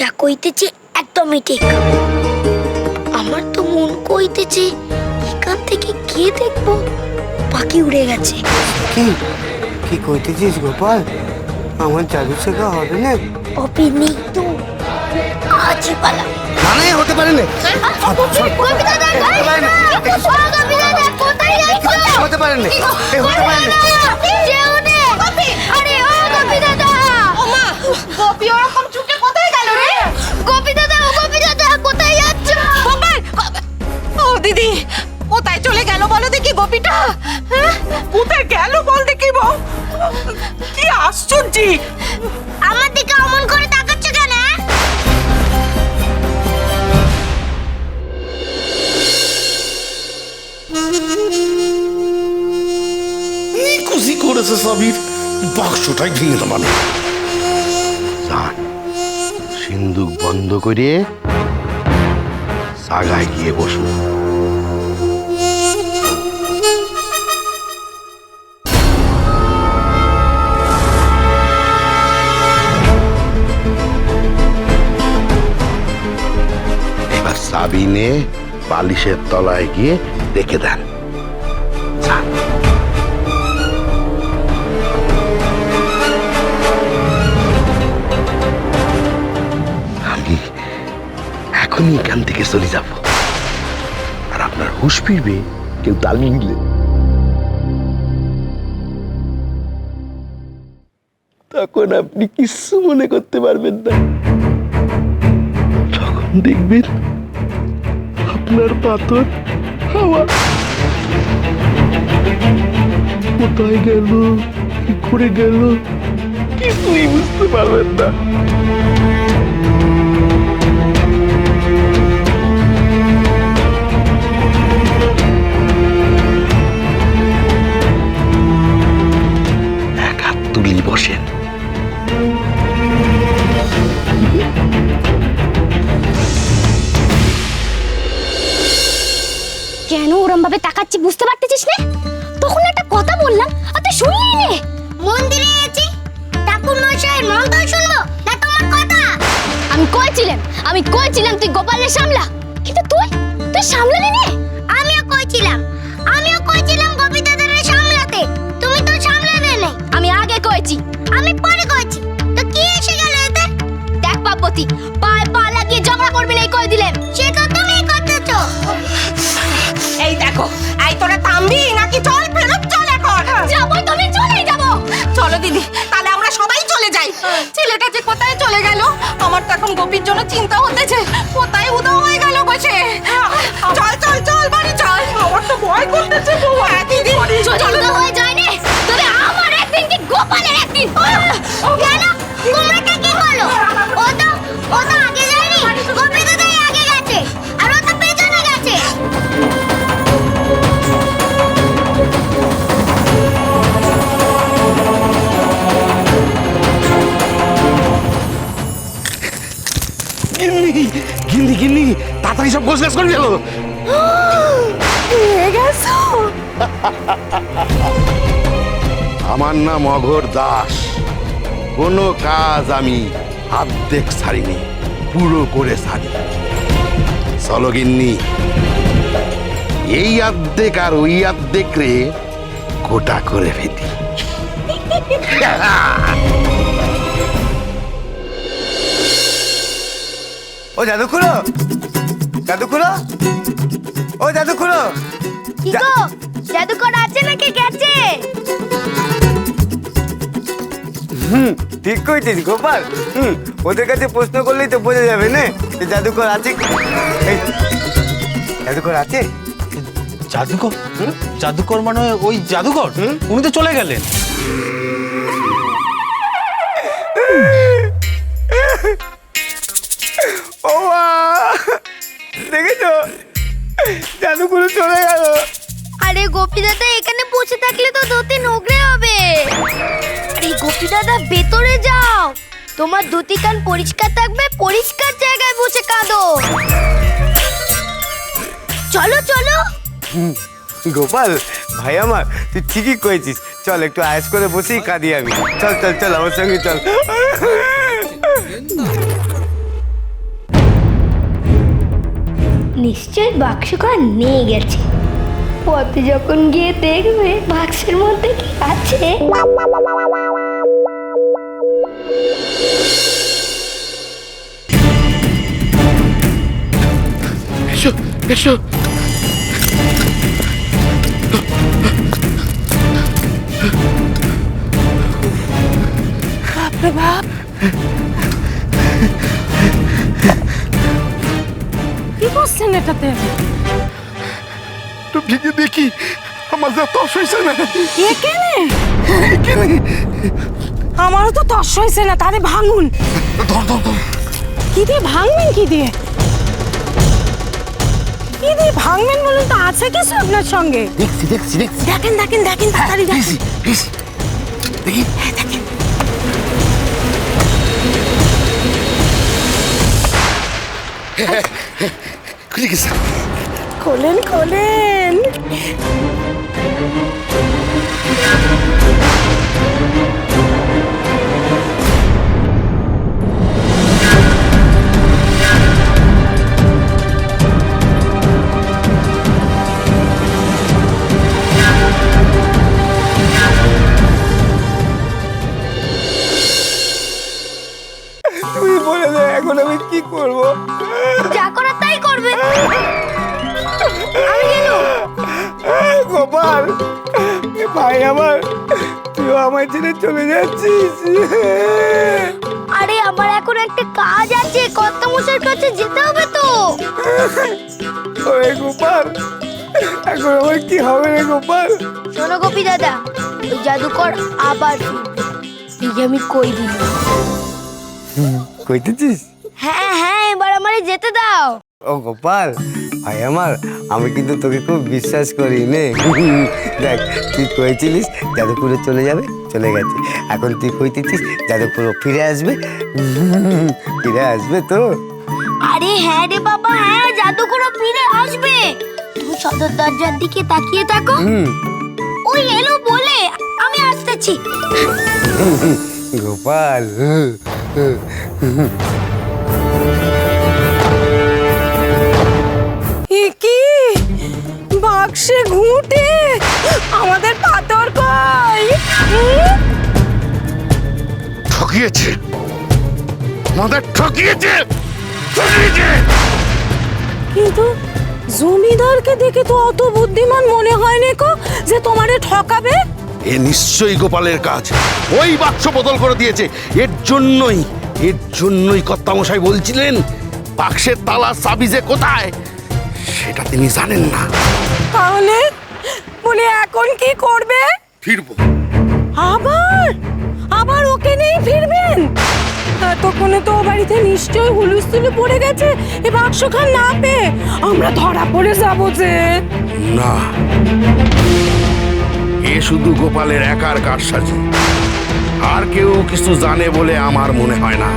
যা কইতেছে একদমই ঠিক আমার তো মন কইতেছে এখান থেকে কে দেখব পাখি উড়ে গেছে কি কি কইতেছিস গোপাল আমার জাদু শেখা হবে না অপি তো আজই পালা না না হতে পারে না হতে পারে না হতে পারে না ও গোপি ওরকম কোথায় গেল বল দেখি বউ। কি আশ্চর্য। আমার দিকে অমন করে তাকাচ্ছ কেন হ্যাঁ? এই খুশি করেছে সাবির। বাক্সটাই ভেঙে দেবানো যান সিন্দুক বন্ধ করে সাগায় গিয়ে বসুন। এবার সাবিনে বালিশের তলায় গিয়ে দেখে দেন। আমি এখনই এখান থেকে চলে যাব। আর আপনার হুশ ফিরবে কেউ তাল তখন আপনি কিচ্ছু মনে করতে পারবেন না। তখন দেখবেন আপনার পাথর হাওয়া। কোথায় গেল? কি করে গেল? কিছুই বুঝতে পারবেন না। ওরম ভাবে তাকাচ্ছি বুঝতে পারতেছিস না? তখন একটা কথা বললাম আর তুই শুনলি নে? মন্দিরে আছি ঠাকুর মশাইয়ের মন্ত্র শুনব? না তোমার কথা? আমি কইছিলাম আমি কইছিলাম তুই গোপালের সামলা। কিন্তু তুই তুই সামলালি নে? আমিও কইছিলাম। আমিও কইছিলাম গোপী দাদারে সামলাতে। তুমি তো সামলালে না আমি আগে কইছি। আমি পরে কইছি। তো কি এসে গেল এতে? দেখ পাপতি পায়ে পা লাগিয়ে ঝগড়া করবি না কই দিলাম থামবি নাকি চল গোছ গাছ করে গেল আমার নাম অঘোর দাস। কোনো কাজ আমি আর্ধেক ছাড়িনি পুরো করে ছাড়ি। চলো গিন্নি এই আর্ধেক আর ওই আর্ধেক রে গোটা করে ফেলি। ও জাদু খুলো জাদু খুলো ও জাদু খুলো কি গো জাদুকর আছে নাকি গেছে? হুম ঠিক কইছিস গোপাল। হুম ওদের কাছে প্রশ্ন করলেই তো বোঝা যাবে না? যে জাদুকর আছে কি? এই, জাদুকর আছে? জাদুকর? জাদুকর মানে ওই জাদুকর? উনি তো চলে গেলেন। দেখেছ? জাদুকর চলে গেল। আরে গোপী দাদা এখানে বসে থাকলে তো ধুতি নোংরে হবে। আরে গোপী দাদা ভেতরে যাও। তোমার ধুতি কান পরিষ্কার থাকবে পরিষ্কার জায়গায় বসে কাঁদো। চলো চলো। গোপাল ভাই আমার তুই ঠিকই কয়েছিস চল একটু আয়াস করে বসেই কাঁদি আমি। চল চল চল আমার সঙ্গে চল। নিশ্চয়ই বাক্সখান নিয়ে গেছে। পথে যখন গিয়ে দেখবে বাক্সের মধ্যে কি আছে? এসো এসো। এটাতে? তো ভিজে দেখি আমার যা তস হয়েছে না। এখানে? এখানে। আমারও তো তস হয়েছে না তারে ভাঙুন। ধর ধর ধর। কি দিয়ে ভাঙবেন কি দিয়ে? কি দিয়ে ভাঙবেন বলুন তো আছে কিছু আপনার সঙ্গে? দেখছি দেখছি দেখছি। দেখেন দেখেন দেখেন তাড়াতাড়ি দেখেন। দেখছি দেখছি। দেখি খুলে গেছে খোলেন খোলেন তুমি বলে দে এখন আমি কি করব? যা করার তাই করবে। আমি গোপাল ভাই আমার তুই আমার ছেড়ে চলে যাচ্ছিস। আরে আমার এখন একটা কাজ আছে কর্তা মশাইয়ের কাছে যেতে হবে তো। ওরে গোপাল এখন আমার কি হবে রে গোপাল? শোনো গোপী দাদা ওই জাদুকর আবার ফিরবে। আমি কই দিই কইতেছিস? যেতে দাও। ও গোপাল ভাই আমার আমি কিন্তু তোকে খুব বিশ্বাস করি নে। দেখ তুই কয়েছিলিস যাদবপুরে চলে যাবে চলে গেছে। এখন তুই কইতেছিস যাদবপুর ফিরে আসবে। ফিরে আসবে তো? আরে হ্যাঁ রে বাবা হ্যাঁ জাদুকর ফিরে আসবে। তুমি সদর দরজার দিকে তাকিয়ে থাকো। ওই এলো বলে আমি আসতেছি। গোপাল বাক্সে ঘুঁটে। আমাদের পাথর কই? ঠকিয়েছে। আমাদের ঠকিয়েছে। ঠকিয়েছে। কিন্তু জমিদারকে দেখে তো অত বুদ্ধিমান মনে হয় কো যে তোমারে ঠকাবে? এ নিশ্চয়ই গোপালের কাজ। ওই বাক্স বদল করে দিয়েছে। এর জন্যই এর জন্যই কর্তামশাই বলছিলেন বাক্সের তালা চাবি যে কোথায়? সেটা তিনি জানেন না। তাহলে বলে এখন কি করবে? ফিরবো। আবার? আবার ওকে নেই ফিরবেন? এতক্ষণে তো ও বাড়িতে নিশ্চয়ই হুলুস্থুলু পড়ে গেছে এ বাক্স খান না পেয়ে। আমরা ধরা পড়ে যাব যে। না। এ শুধু গোপালের একার কারসাজি। আর কেউ কিছু জানে বলে আমার মনে হয় না।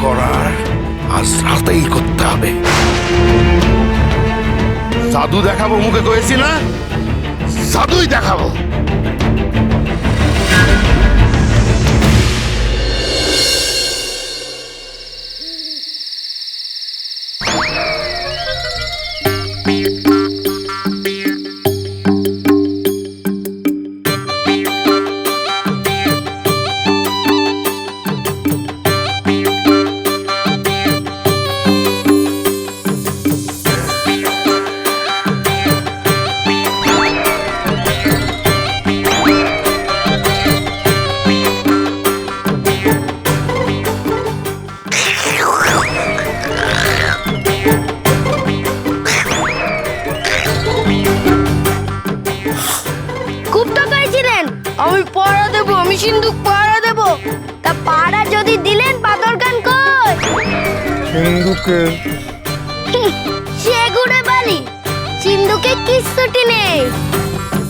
করার আজ রাতেই করতে হবে। জাদু দেখাবো মুখে কয়েছি না? সাধুই দেখাবো। আমি পাড়া দেবো আমি সিন্ধুক পাড়া দেবো। তা পাড়া যদি দিলেন পাথর গান কই? সিন্ধুকে? সে ঘুরে বালি সিন্ধুকে কিচ্ছুটি নেই।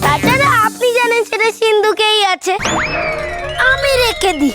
তাছাড়া আপনি জানেন সেটা সিন্ধুকেই আছে। আমি রেখে দিই।